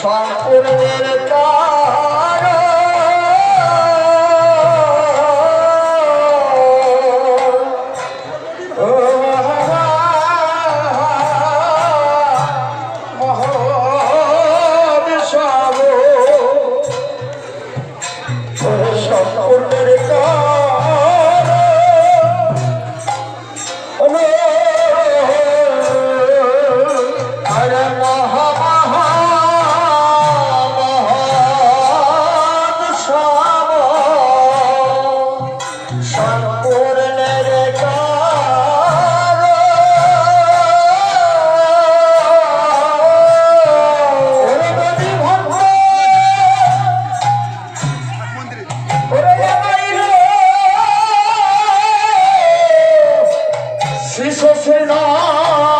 সম্পূর্ণের কার কার quiso cenar.